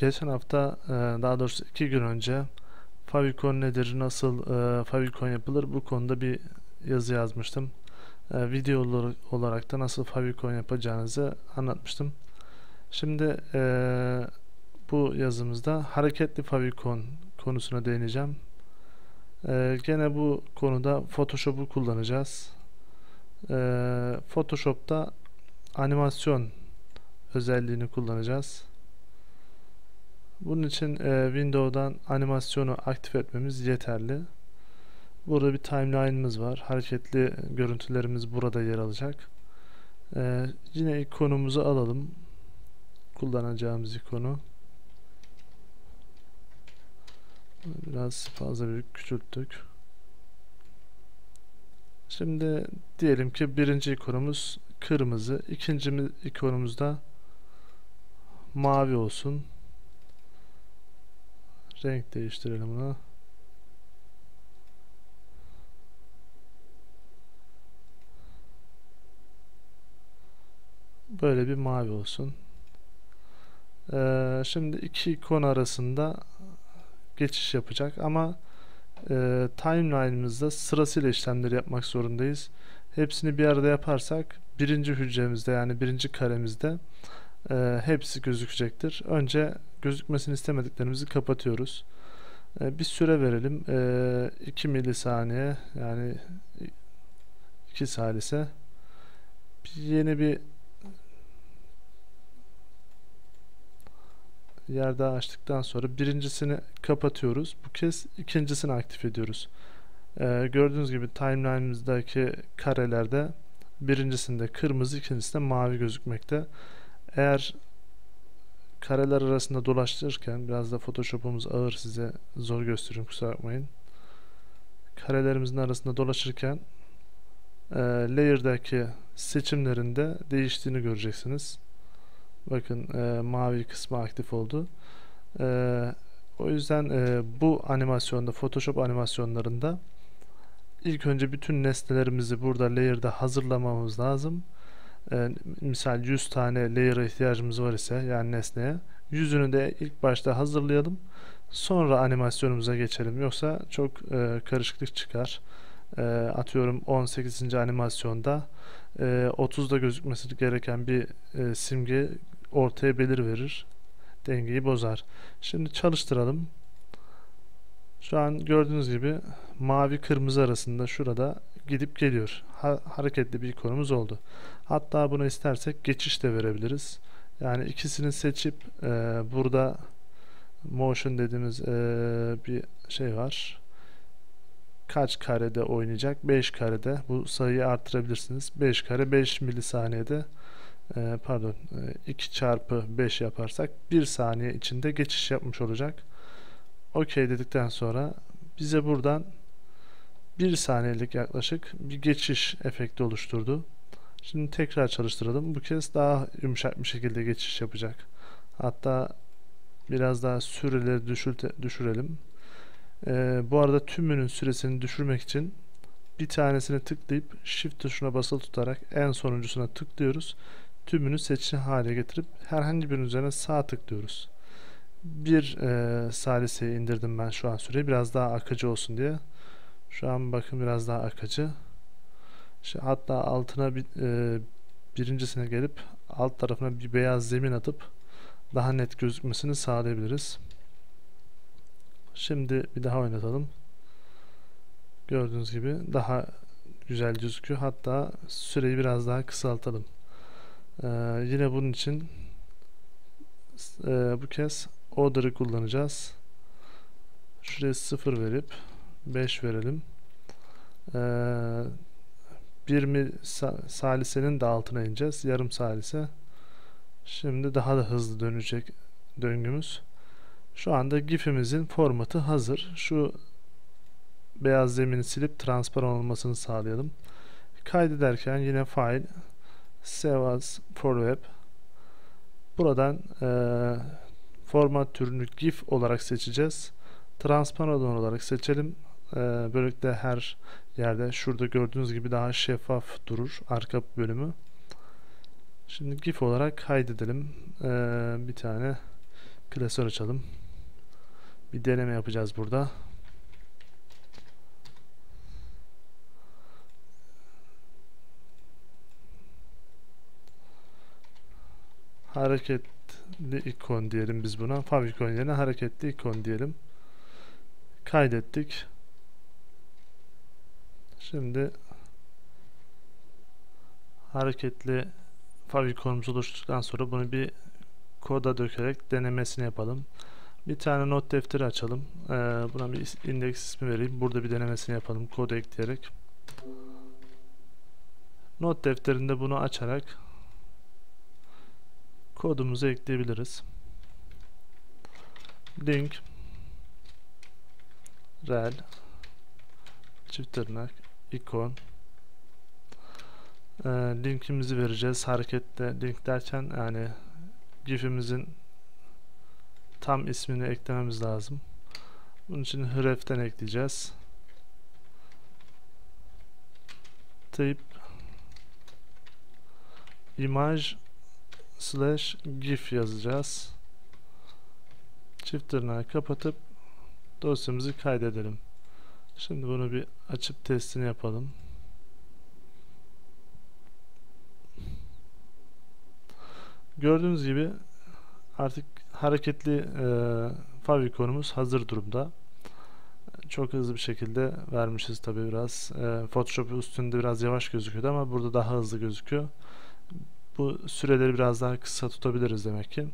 Geçen hafta e, daha doğrusu iki gün önce favicon nedir, nasıl e, favicon yapılır bu konuda bir yazı yazmıştım. E, video olar- olarak da nasıl favicon yapacağınızı anlatmıştım. Şimdi e, bu yazımızda hareketli favicon konusuna değineceğim. E, gene bu konuda Photoshop'u kullanacağız. Photoshop'ta animasyon özelliğini kullanacağız. Bunun için e, Windows'dan animasyonu aktif etmemiz yeterli. Burada bir timeline'ımız var. Hareketli görüntülerimiz burada yer alacak. E, yine ikonumuzu alalım. Kullanacağımız ikonu. Biraz fazla büyük küçülttük. Şimdi diyelim ki birinci ikonumuz kırmızı. ikinci ikonumuz da mavi olsun. Renk değiştirelim buna. Böyle bir mavi olsun. Ee, şimdi iki ikon arasında geçiş yapacak ama e, timeline'ımızda sırasıyla işlemleri yapmak zorundayız. Hepsini bir arada yaparsak birinci hücremizde yani birinci karemizde e, hepsi gözükecektir. Önce gözükmesini istemediklerimizi kapatıyoruz. E, bir süre verelim. E, 2 milisaniye yani 2 salise. Yeni bir yer daha açtıktan sonra birincisini kapatıyoruz. Bu kez ikincisini aktif ediyoruz. E, gördüğünüz gibi timeline'ımızdaki karelerde birincisinde kırmızı, ikincisinde mavi gözükmekte. Eğer kareler arasında dolaştırırken biraz da Photoshop'umuz ağır size zor gösteriyorum kusura bakmayın. Karelerimizin arasında dolaşırken e, layer'daki seçimlerinde değiştiğini göreceksiniz. Bakın e, mavi kısmı aktif oldu. E, o yüzden e, bu animasyonda Photoshop animasyonlarında ilk önce bütün nesnelerimizi burada layer'da hazırlamamız lazım. E, misal 100 tane layer'a ihtiyacımız var ise yani nesneye yüzünü de ilk başta hazırlayalım. Sonra animasyonumuza geçelim. Yoksa çok e, karışıklık çıkar. E, atıyorum 18. animasyonda e, 30'da gözükmesi gereken bir e, simge ortaya belir verir. Dengeyi bozar. Şimdi çalıştıralım. Şu an gördüğünüz gibi mavi kırmızı arasında şurada gidip geliyor. Ha- hareketli bir ikonumuz oldu. Hatta buna istersek geçiş de verebiliriz. Yani ikisini seçip e, burada motion dediğimiz e, bir şey var. Kaç karede oynayacak? 5 karede. Bu sayıyı arttırabilirsiniz. 5 kare 5 milisaniyede e, pardon e, 2 çarpı 5 yaparsak 1 saniye içinde geçiş yapmış olacak. OK dedikten sonra bize buradan 1 saniyelik yaklaşık bir geçiş efekti oluşturdu. Şimdi tekrar çalıştıralım. Bu kez daha yumuşak bir şekilde geçiş yapacak. Hatta biraz daha süreleri düşürte, düşürelim. Ee, bu arada tümünün süresini düşürmek için bir tanesini tıklayıp Shift tuşuna basılı tutarak en sonuncusuna tıklıyoruz. Tümünü seçili hale getirip herhangi birinin üzerine sağ tıklıyoruz. Bir e, saliseyi indirdim ben şu an süreyi biraz daha akıcı olsun diye. Şu an bakın biraz daha akıcı. İşte hatta altına bir, e, birincisine gelip alt tarafına bir beyaz zemin atıp daha net gözükmesini sağlayabiliriz. Şimdi bir daha oynatalım. Gördüğünüz gibi daha güzel gözüküyor. Hatta süreyi biraz daha kısaltalım. Ee, yine bunun için e, bu kez order'ı kullanacağız. Şuraya 0 verip 5 verelim. Ee, bir mi sa- salisenin de altına ineceğiz. Yarım salise. Şimdi daha da hızlı dönecek döngümüz. Şu anda GIF'imizin formatı hazır. Şu beyaz zemini silip transparan olmasını sağlayalım. Kaydederken yine file save as for web buradan e, format türünü GIF olarak seçeceğiz. Transparan olarak seçelim. E, böylelikle her yerde şurada gördüğünüz gibi daha şeffaf durur arka bölümü. Şimdi GIF olarak kaydedelim. Ee, bir tane Klasör açalım. Bir deneme yapacağız burada. Hareketli ikon diyelim biz buna. Favicon yerine hareketli ikon diyelim. Kaydettik. Şimdi hareketli favikonumuz oluştuktan sonra bunu bir koda dökerek denemesini yapalım. Bir tane not defteri açalım. Ee, buna bir indeks ismi vereyim. Burada bir denemesini yapalım kod ekleyerek. Not defterinde bunu açarak kodumuzu ekleyebiliriz. Link rel çift tırnak ikon. E, linkimizi vereceğiz hareketle link derken yani gifimizin tam ismini eklememiz lazım. Bunun için href'ten ekleyeceğiz. Type image slash gif yazacağız. Çift tırnağı kapatıp dosyamızı kaydedelim Şimdi bunu bir açıp testini yapalım. Gördüğünüz gibi artık hareketli e, favikonumuz hazır durumda. Çok hızlı bir şekilde vermişiz tabi biraz. E, Photoshop üstünde biraz yavaş gözüküyordu ama burada daha hızlı gözüküyor. Bu süreleri biraz daha kısa tutabiliriz demek ki.